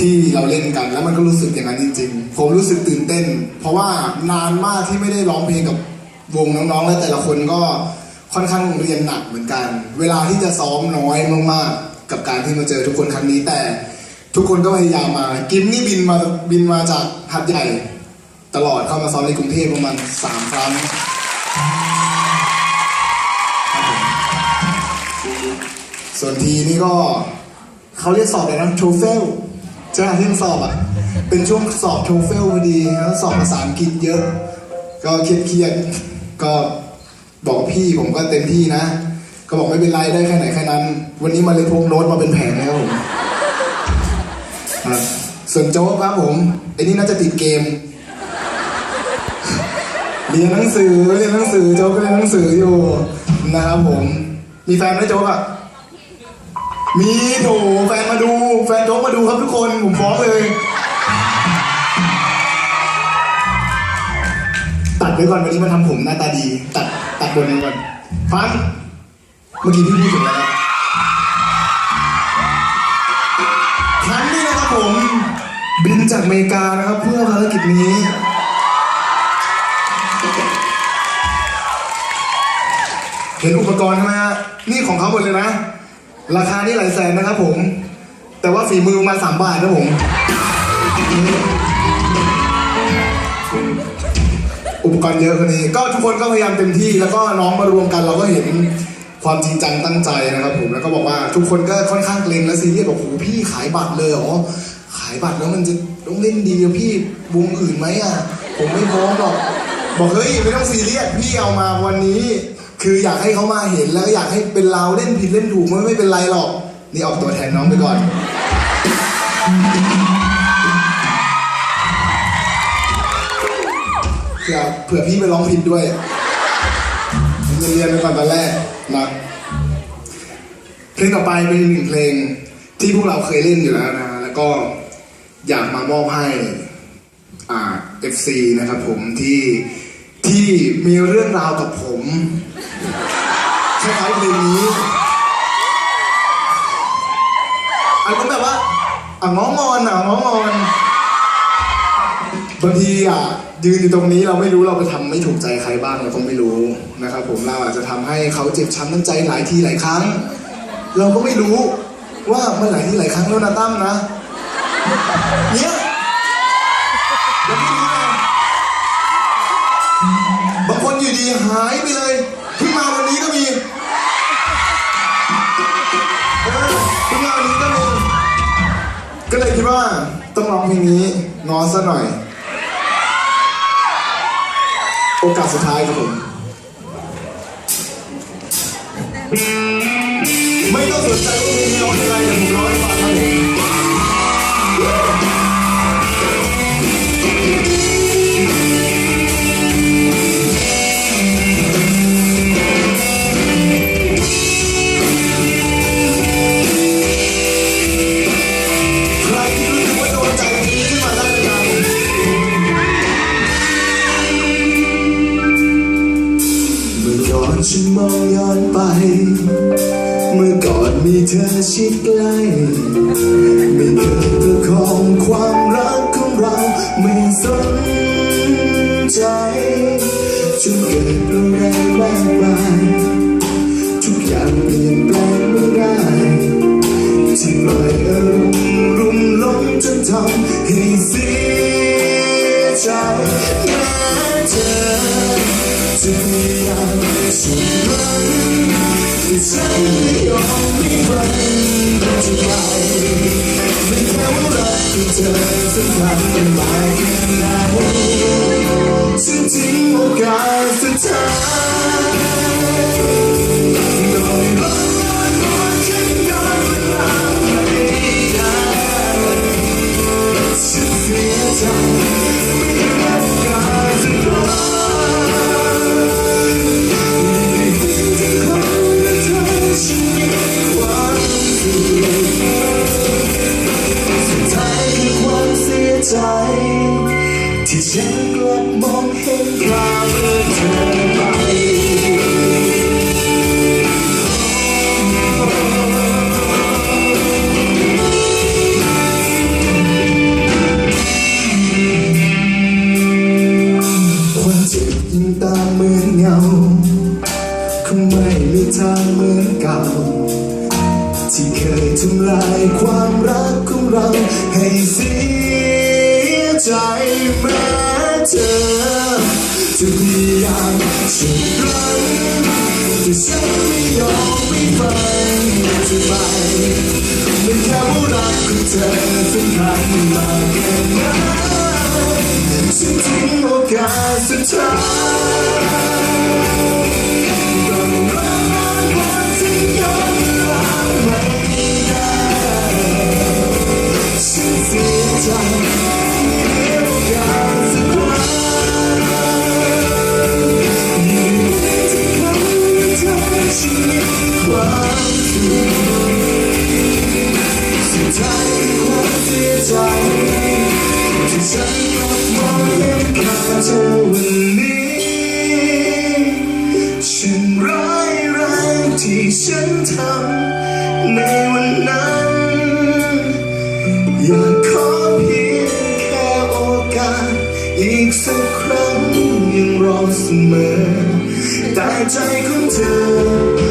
ที่เราเล่นกันแล้วมันก็รู้สึกอย่างนั้นจริงๆ ผมรู้สึกตื่นเต้น เพราะว่านานมากที่ไม่ได้ร้องเพลงกับวงน้องๆ และแต่ละคนก็ค่อนข้างเรียนหนักเหมือนกัน เวลาที่จะซ้อมน้อยมากๆ กับการที่มาเจอทุกคนครั้งนี้แต่ ทุกคนก็พยายามมา กิมนี่บินมาบินมาจากหัดใหญ่ ตลอดเข้ามาซ้อมในกรุงเทพประมาณสามครั้งส่วนทีนี่ก็เขาเรียกสอบอะไรนะโทเฟล ช่ไหมที่สอบอะ เป็นช่วงสอบโทเฟลพอดีแล้วสอบภาษาอังกฤษเยอะ ก็เครียดๆก็บอกพี่ผมก็เต็มที่นะ ก็บอกไม่เป็นไรได้แค่ไหนแค่นั้น วันนี้มาเลยพกโน้ตมาเป็นแผงแล้วส่วนโจ๊กครับผมไอ้นี่น่าจะติดเกม เรียนหนังสือเรียนหนังสือโจ๊กก็เรียนหนังสืออยู่นะครับผม มีแฟนไหมโจ๊กอะ มีโถแฟนมาดู แฟนโจ๊กมาดูครับทุกคน ผมฟ้องเลย ตัดไว้ก่อนวันนี้มาทำผมหน้าตาดี ตัดตัดบนนี้ก่อนพันเมื่อกี้พี่พูดถึงแล้วครันนี่นะครับผม บินจากอเมริกานะครับ เพื่อภารกิจนี้เห็นอุปกรณ์ใช่ไหมฮะนี่ของเขาหมดเลยนะ ราคานี่หลายแสนนะครับผม แต่ว่าฝีมือมาสามบาทนะผม อุปกรณ์เยอะคนนี้ ก็ทุกคนก็พยายามเต็มที่ แล้วก็น้องมารวมกันเราก็เห็นความจริงจังตั้งใจนะครับผม แล้วก็บอกว่าทุกคนก็ค่อนข้างเกรงและซีเรียสบอกโหพี่ขายบัตรเลยเหรอ ขายบัตรแล้วมันจะต้องเล่นดีอะพี่วงอื่นไหมอะ ผมไม่พร้อมหรอก บอกเฮ้ยไม่ต้องซีเรียสพี่เอามาวันนี้ คืออยากให้เขามาเห็นแล้วก็อยากให้เป็นเราเล่นผิดเล่นถูกมันไม่เป็นไรหรอก นี่ออกตัวแทนน้องไปก่อน เผื่อเผื่อพี่ไปร้องผิดด้วยเรียนไปก่อนตอนแรกนะเพลงต่อไปเป็นอีกหนึ่งเพลงที่พวกเราเคยเล่นอยู่แล้วนะ แล้วก็อยากมามอบให้อ่า FC นะครับผมที่ที่มีเรื่องราวกับผม คล้ายๆเพลงนี้อันก็แบบว่าอะง้องอนอะง้องอนบางทีอะยืนอยู่ตรงนี้เราไม่รู้เราไปทำไม่ถูกใจใครบ้างเราคงไม่รู้นะครับผมเราอาจจะทำให้เขาเจ็บช้ำน้ำใจหลายทีหลายครั้ง เราก็ไม่รู้ว่ามันหลายทีหลายครั้งแล้วนะตั้มนะเนี่ยเราไม่รู้นะบางคนอยู่ดีหายไปเลยเพิ่งมาวันนี้ก็มี เลยคิดว่าต้องร้องเพลงนี้งอซะหน่อย โอกาสสุดท้ายครับผม ไม่ต้องสนใจว่าเพลงนี้ร้องยังไงแต่ผมร้องให้ฟังครับผม มีเธอชิดใกล้ไม่เคยประคองความรักของเราไม่สนใจจนเกิดอะไรมากมายทุกอย่างเปลี่ยนแปลงไม่ได้ที่ปล่อยอารมณ์รุมหลงจนทำให้เสียใจแม้เธอจะพยายามสุดมัน แต่ฉันไม่ยอมให้มันจะไใจ ที่ฉันกลับมองเห็นคราเมื่อเธงตาเหมือนเงาคงไม่มีทางเหมือนเก่า ที่เคยทำลายความรักของเราให้สิ้น ใจแม้เธอจะพยายามสุดรั้งที่ฉันไม่ยอมไม่ฟังจะไปไม่แค่ว่ารักของเธอสำคัญมากแค่ไหนฉันทิ้งโอกาสสุดท้าย เธอวันนี้ฉันร้ายแรงที่ฉันทำในวันนั้น อยากขอเพียงแค่โอกาส อีกสักครั้งยังรอเสมอแต่ใจของเธอ